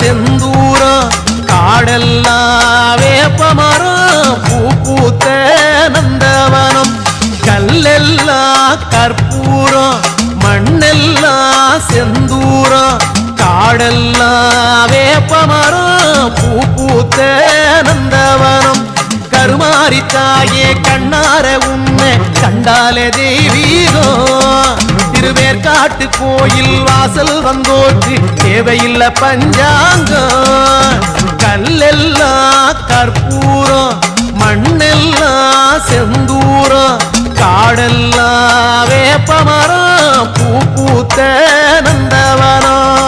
மண்ணெல்லாம் செந்தூரம் காடெல்லாம் வேப்பமரம் பூ பூத்த நந்தவனம். கல்லெல்லாம் கற்பூரம் மண்ணெல்லாம் செந்தூரம். காடெல்லாம் வேப்பமரம் பூ பூத்த நந்தவனம். கருமாரி தாயே கண்ணார உன்னை கண்டாலே தெய்வீகம். திருவேற்காட்டு கோயில் வாசல் வந்தோற்று. தேவையில்ல பஞ்சாங்கம் கல்லெல்லாம் கற்பூரம் மண்ணெல்லாம் செந்தூரம் காடெல்லாம் வேப்பமரம் பூ பூத்த நந்தவனம்.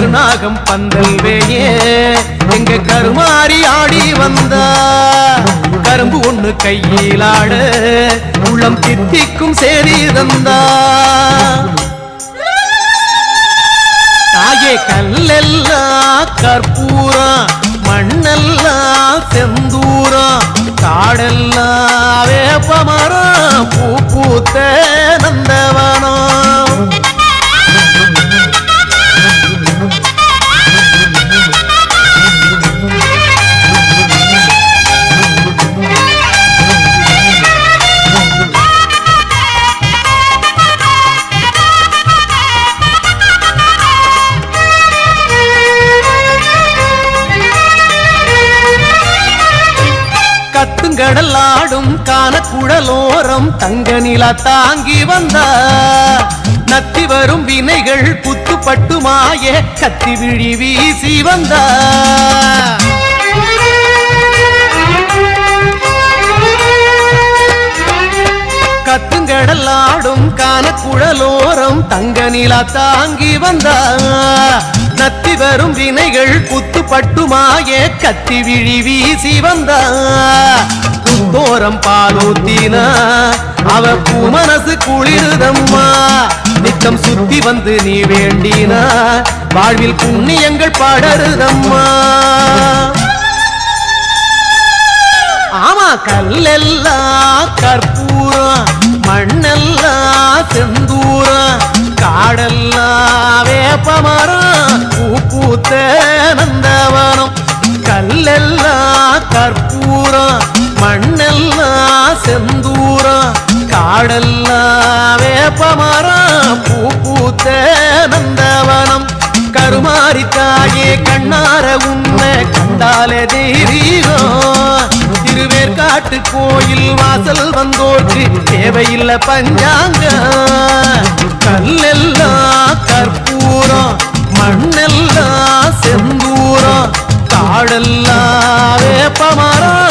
கருணாகம் பந்தல் வேயே. எங்க கருமாறி ஆடி வந்தா கரும்பு ஒண்ணு கையிலாட உள்ளம் தித்திக்கும் சேரி தந்தா. தாயே கல்லெல்லாம் கற்பூரம் மண்ணெல்லாம் செந்தூரம் காடெல்லாம் வேப்பமரம் பூ பூத்த நந்தவனம். கானக்குழலோரம் தங்க நிலா தாங்கி வந்தா நத்தி வரும் வினைகள் புத்துப்பட்டு மாய கத்தி விழி வீசி வந்தா. கடல் ஆடும் காண குழலோரம் தங்க நிலா தாங்கி வந்தா. நத்தி வரும் வினைகள் குத்துப்பட்டு மாய கத்தி விழி வீசி வந்தா. குத்தோரம் பாலூத்தினா அவ பூ மனசு குளிருதம்மா. நித்தம் சுத்தி வந்து நீ வேண்டினா வாழ்வில் புண்ணியங்கள் படருதம்மா. ஆமா கல்லெல்லாம் கற்பூரம். மண்ணெல்லாம் செந்தூரம் காடெல்லாம் வேப்பமரம் பூ பூத்த நந்தவனம் கல்லெல்லாம் கற்பூரம் மண்ணெல்லாம் செந்தூரம் காடெல்லாம் வேப்பமரம் பூ பூத்த நந்தவனம். கருமாறி தாயே கண்ணார உண்மை கண்டாலே தெய்வீகம் திருவேற்காட்டு கோயில் வாசல் வந்தோர்க்கு தேவையில்லை பஞ்சாங்க. கல்லெல்லாம் கற்பூரம் மண்ணெல்லாம் செந்தூரம் காடெல்லாம் வேப்பமரம்.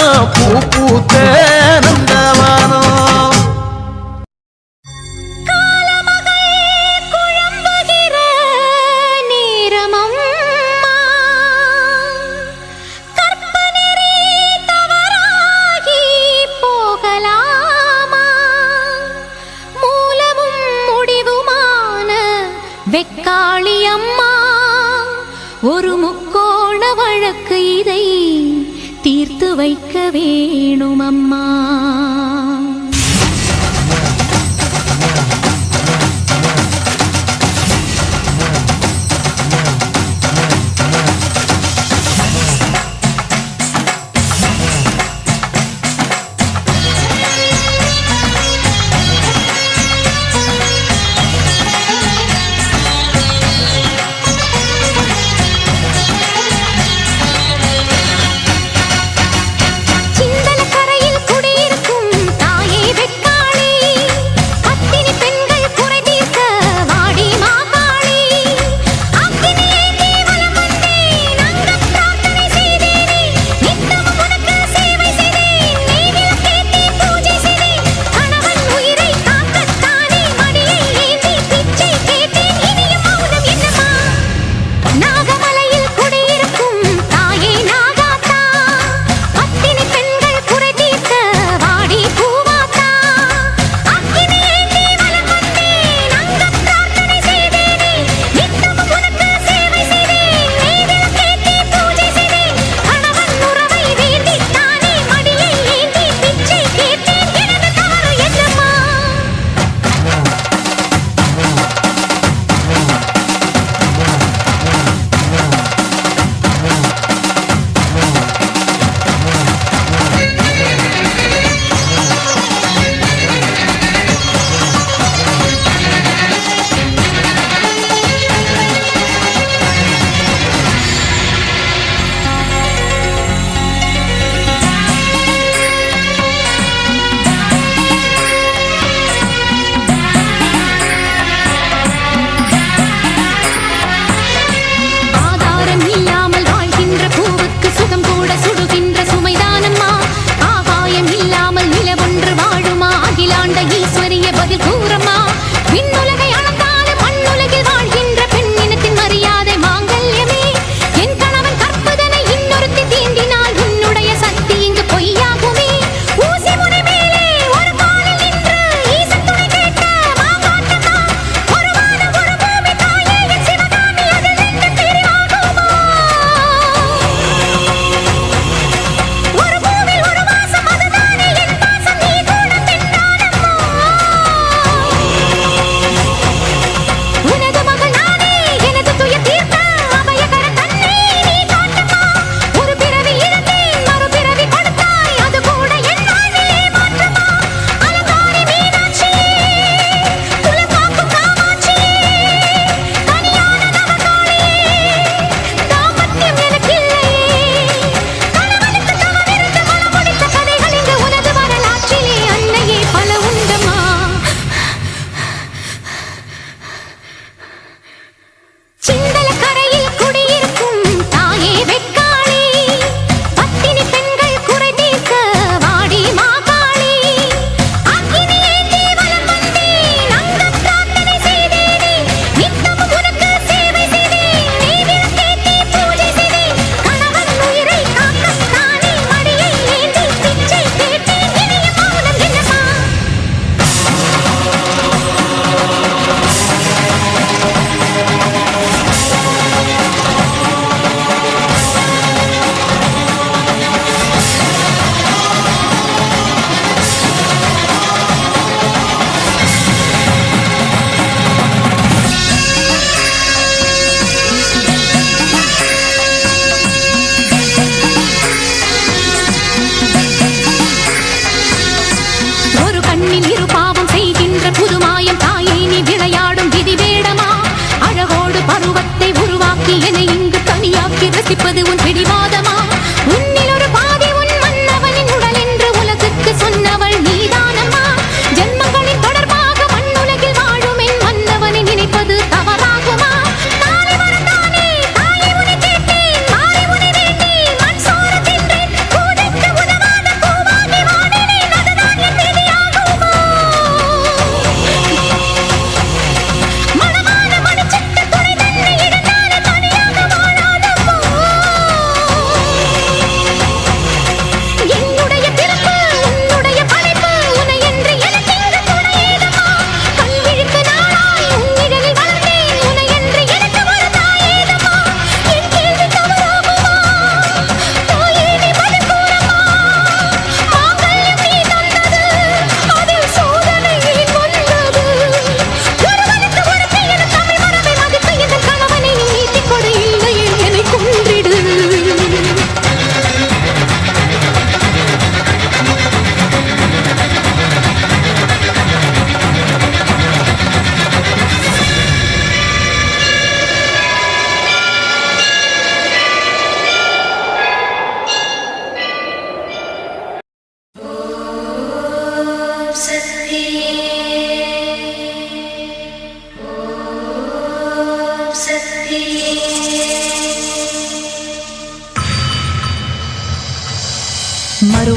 தப்பிப்பது உன் பிடிவா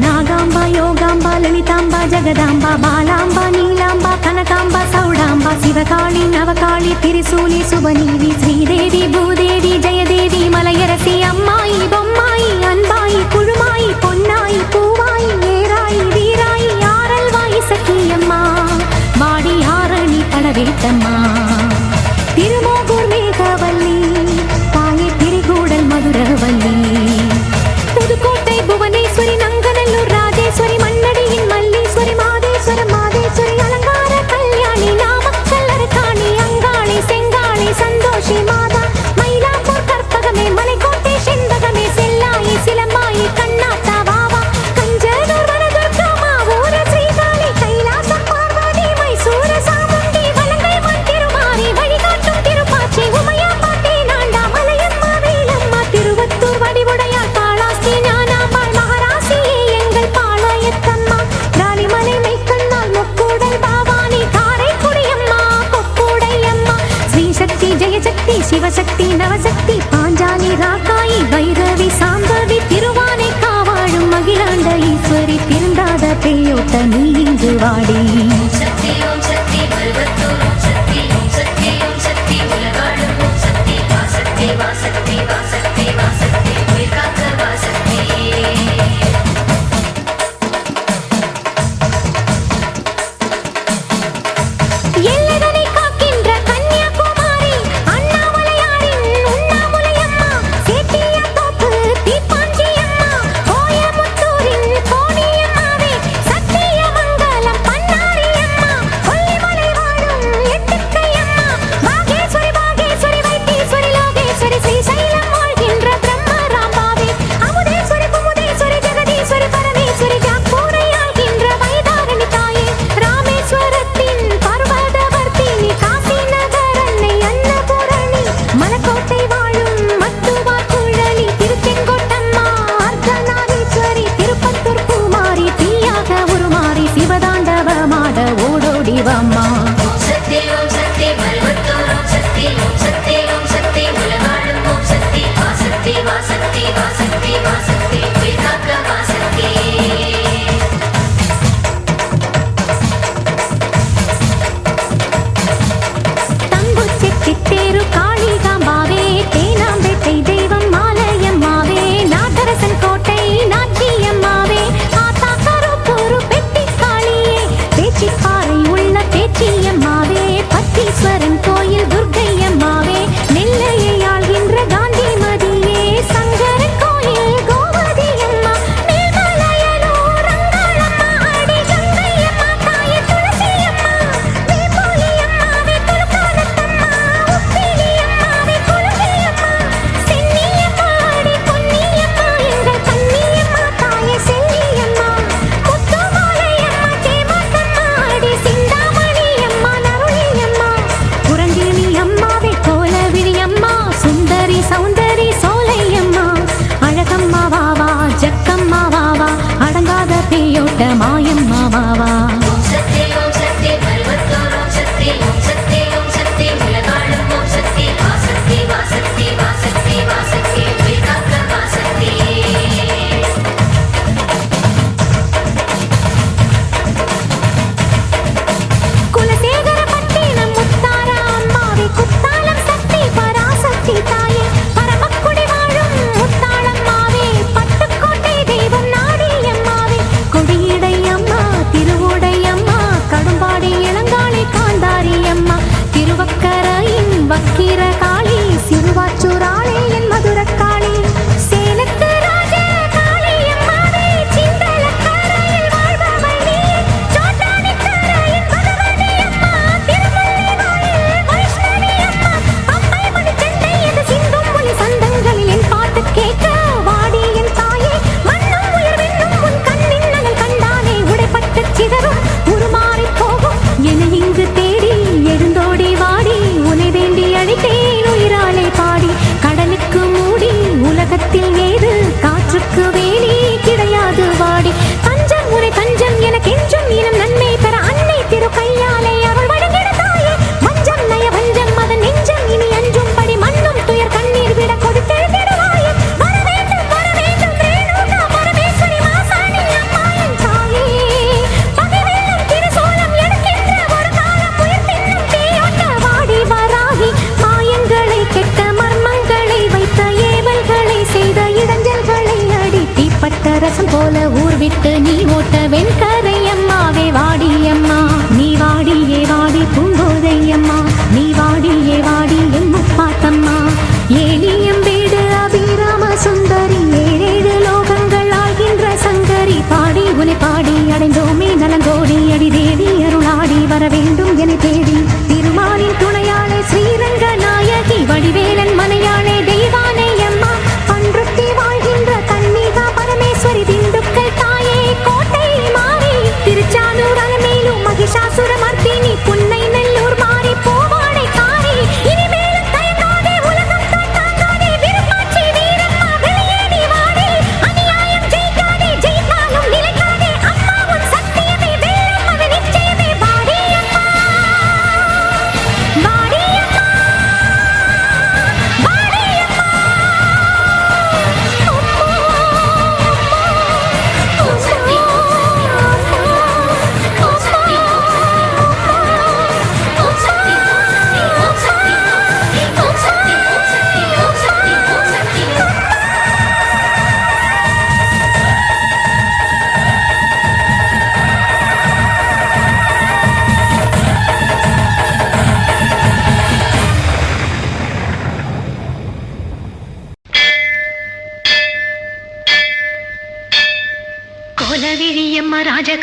నాగాంబా యోగాంబా లలితాంబా జగదాంబా బాలాంబా నీలాంబా కనకాంబా సౌడాంబా శివకాళి నవకాళి తిరుసూలి సుబనీవి శ్రీదేవి భూదేవి జయదేవి మలయరసి అమ్మాయి బొమ్మాయి అన్బాయి కుళుమాయి పొన్నాయి పూవాయి ఏరాయి వీరాయి ఆరల్వాయి సఖీయమ్మా వాడి ఆరణి తడవేటమ్మా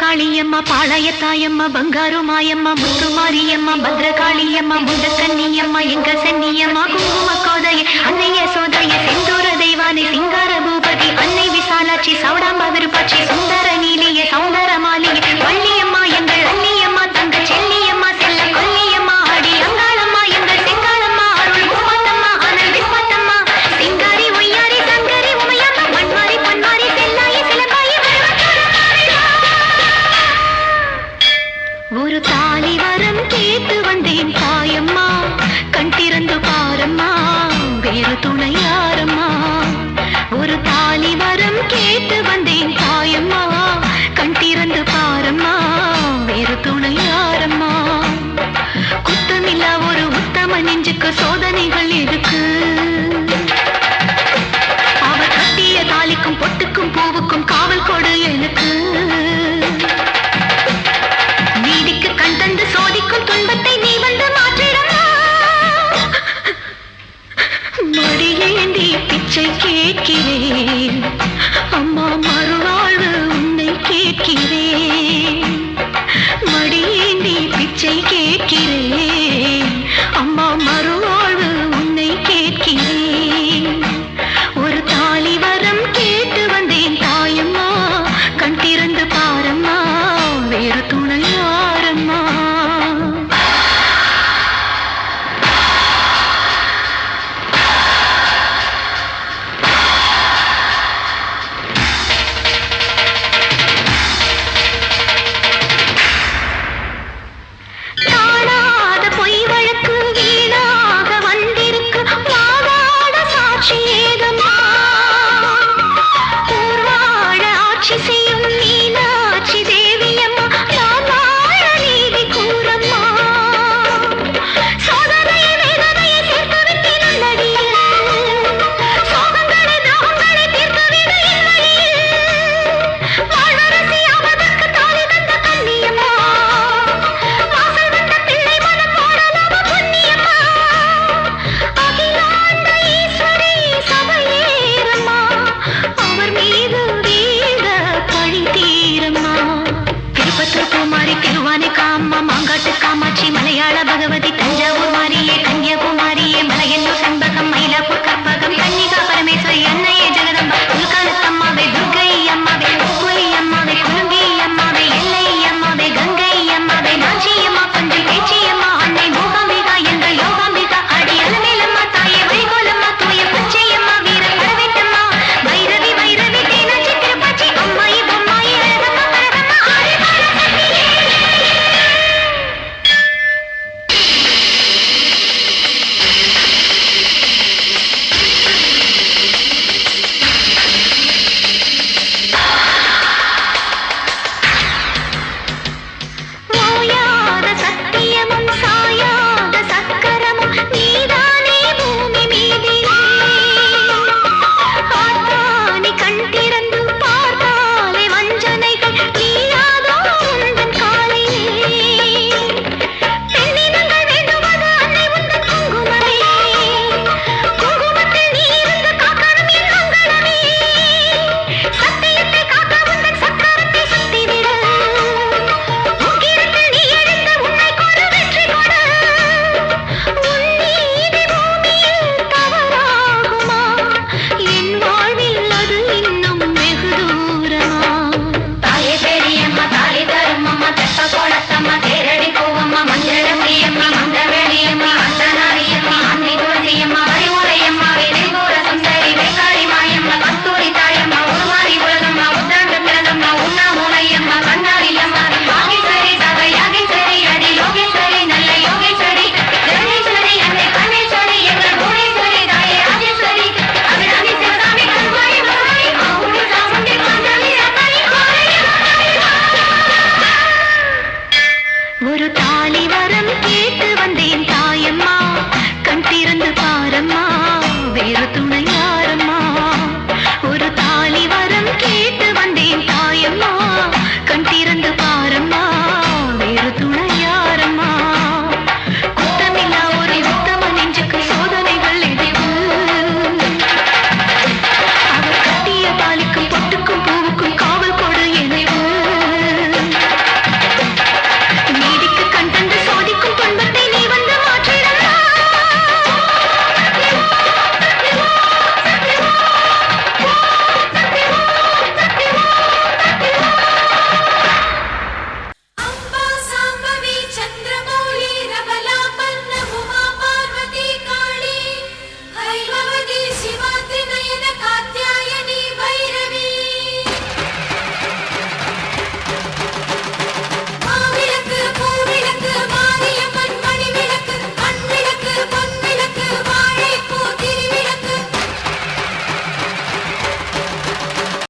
ராஜகாளியம்மா பாளையத்தாயம்மா பங்காரு மாயம்மா முத்துமாரியம்மா பத்ரகாளியம்மா முண்டக்கண்ணியம்மா எங்க சன்னியம்மா குங்கும கோதைய அன்னைய சோதைய செந்தூர தெய்வானை சிங்கார பூபதி அன்னை விசாலாட்சி சௌடாம்பா விருப்பாட்சி சுந்தர நீலிய சௌந்தர கேட்டு வந்தேன் தாயம்மா கண் திறந்து பாரம்மா வேறு துணை யாரம்மா? ஒரு தாலி வரம் கேட்டு வந்தேன்.